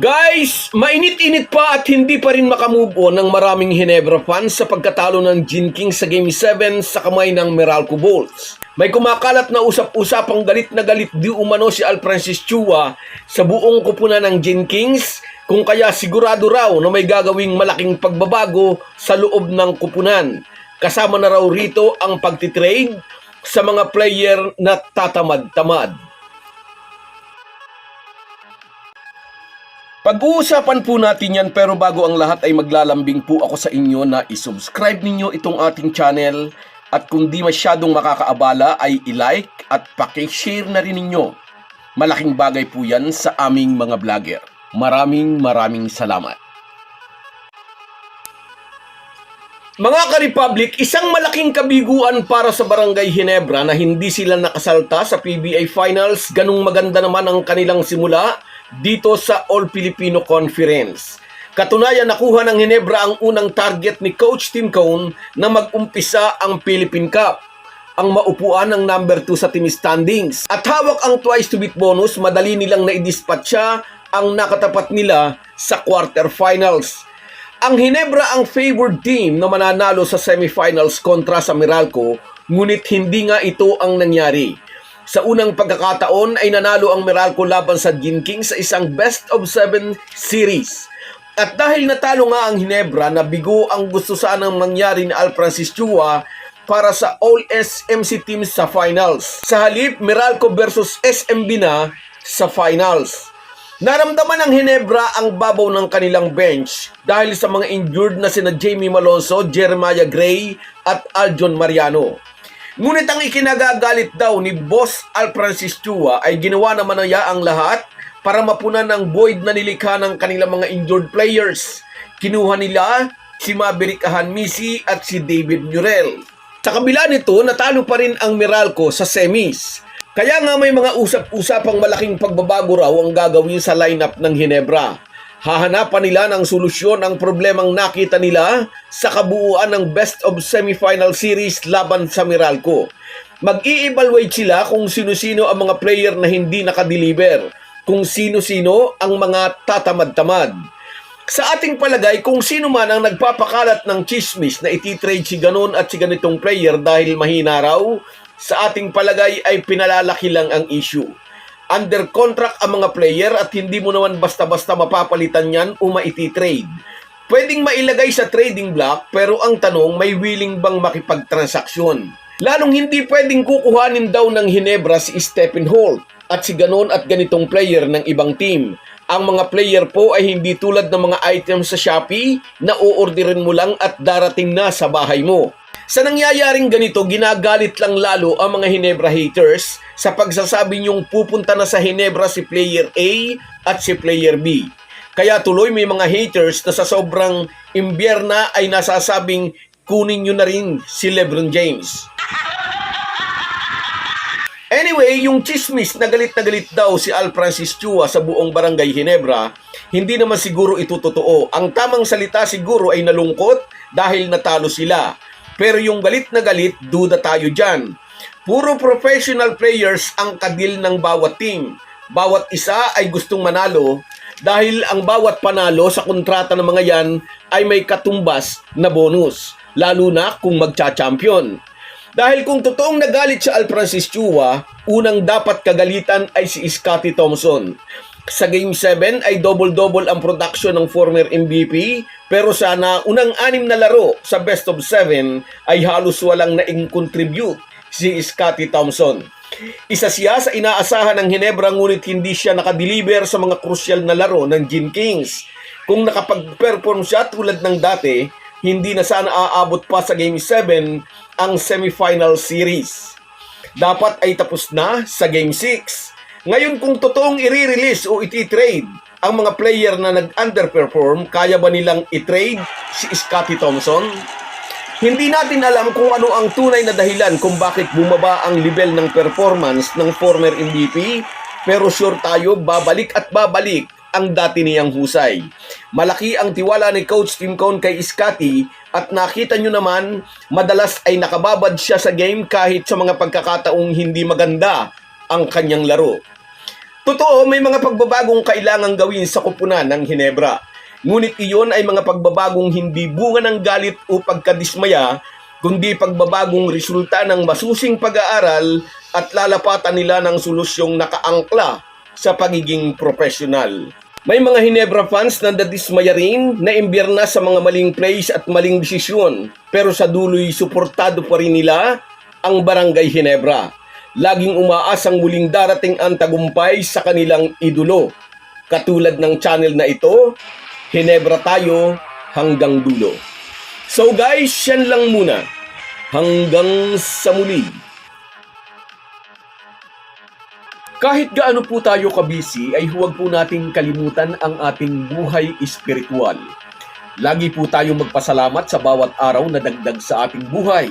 Guys, mainit-init pa at hindi pa rin makamove on ng maraming Hinebra fans sa pagkatalo ng Gin King sa Game 7 sa kamay ng Meralco Bolts. May kumakalat na usap-usapang galit na galit di umano si Al Francis Chua sa buong kupunan ng Gin Kings kung kaya sigurado raw na may gagawing malaking pagbabago sa loob ng kupunan. Kasama na raw rito ang pagtitrade sa mga player na tatamad-tamad. Pag-uusapan po natin yan pero bago ang lahat ay maglalambing po ako sa inyo na isubscribe ninyo itong ating channel at kung di masyadong makakaabala ay i-like at pakishare na rin ninyo. Malaking bagay po yan sa aming mga vlogger. Maraming maraming salamat. Mga ka-Republic, isang malaking kabiguan para sa Barangay Hinebra na hindi sila nakasalta sa PBA Finals. Ganong maganda naman ang kanilang simula dito sa All Filipino Conference. Katunayan nakuha ng Hinebra ang unang target ni Coach Tim Cone na mag-umpisa ang Philippine Cup ang maupuan ng number 2 sa team standings. At hawak ang twice to beat bonus, madali nilang naidispatcha ang nakatapat nila sa quarterfinals. Ang Hinebra ang favored team na mananalo sa semifinals kontra sa Meralco, ngunit hindi nga ito ang nangyari. Sa unang pagkakataon ay nanalo ang Meralco laban sa Gin King sa isang best of 7 series. At dahil natalo nga ang Hinebra, nabigo ang gusto sanang mangyari ni Al Francis Chua para sa All SMC teams sa finals. Sa halip, Meralco versus SMB na sa finals. Naramdaman ng Hinebra ang babaw ng kanilang bench dahil sa mga injured na sina Jamie Malonzo, Jeremiah Gray at Aljon Mariano. Ngunit ang ikinagagalit daw ni Boss Al Francis Chua ay ginawa naman niya ang lahat para mapunan ng void na nilikha ng kanilang mga injured players. Kinuha nila si Maverick Ahanmisi at si David Murrell. Sa kabila nito, natalo pa rin ang Meralco sa semis. Kaya nga may mga usap-usapang malaking pagbabago raw ang gagawin sa lineup ng Hinebra. Hahanapan nila ng solusyon ang problemang nakita nila sa kabuuan ng best of semifinal series laban sa Meralco. Mag-i-evaluate sila kung sino-sino ang mga player na hindi nakadeliver, kung sino-sino ang mga tatamad-tamad. Sa ating palagay, kung sino man ang nagpapakalat ng chismis na ititrade si ganon at si ganitong player dahil mahina raw, sa ating palagay ay pinalalaki lang ang issue. Under contract ang mga player at hindi mo naman basta-basta mapapalitan yan o maiti-trade. Pwedeng mailagay sa trading block pero ang tanong may willing bang makipagtransaksyon. Lalong hindi pwedeng kukuhanin daw ng Hinebra si Stephen Holt at si ganon at ganitong player ng ibang team. Ang mga player po ay hindi tulad ng mga items sa Shopee na uorderin mo lang at darating na sa bahay mo. Sa nangyayaring ganito, ginagalit lang lalo ang mga Hinebra haters sa pagsasabi niyong pupunta na sa Hinebra si player A at si player B. Kaya tuloy may mga haters na sa sobrang imbyerna ay nasasabing kunin nyo na rin si Lebron James. Anyway, yung chismis na galit na galit daw si Al Francis Chua sa buong barangay Hinebra, hindi naman siguro ito totoo. Ang tamang salita siguro ay nalungkot dahil natalo sila. Pero yung galit na galit, duda tayo dyan. Puro professional players ang kadil ng bawat team. Bawat isa ay gustong manalo dahil ang bawat panalo sa kontrata ng mga yan ay may katumbas na bonus. Lalo na kung magcha-champion. Dahil kung totoong nagalit sa Al Francis Chua, unang dapat kagalitan ay si Scotty Thompson. Sa Game 7 ay double-double ang production ng former MVP, pero sana unang anim na laro sa best of 7 ay halos walang naing-contribute si Scotty Thompson. Isa siya sa inaasahan ng Hinebra ngunit hindi siya nakadeliver sa mga krusyal na laro ng Gin Kings. Kung nakapag-perform siya tulad ng dati, hindi na sana aabot pa sa Game 7 ang semifinal series. Dapat ay tapos na sa Game 6. Ngayon kung totoong i-release o iti-trade ang mga player na nag-underperform, kaya ba nilang i-trade si Scotty Thompson? Hindi natin alam kung ano ang tunay na dahilan kung bakit bumaba ang level ng performance ng former MVP, pero sure tayo babalik at babalik ang dati niyang husay. Malaki ang tiwala ni Coach Tim Cone kay Scotty at nakita nyo naman, madalas ay nakababad siya sa game kahit sa mga pagkakataong hindi maganda ang kanyang laro. Totoo, may mga pagbabagong kailangang gawin sa kupunan ng Hinebra. Ngunit iyon ay mga pagbabagong hindi bunga ng galit o pagkadismaya, kundi pagbabagong resulta ng masusing pag-aaral at lalapatan nila ng solusyong nakaangkla sa pagiging profesional. May mga Hinebra fans na nadismaya rin na imbierna sa mga maling plays at maling desisyon, pero sa duloy suportado pa rin nila ang Barangay Hinebra. Laging umaasang muling darating ang tagumpay sa kanilang idolo. Katulad ng channel na ito, Hinebra tayo hanggang dulo. So guys, yan lang muna. Hanggang sa muli. Kahit gaano po tayo kabisi ay huwag po nating kalimutan ang ating buhay espiritual. Lagi po tayong magpasalamat sa bawat araw na dagdag sa ating buhay.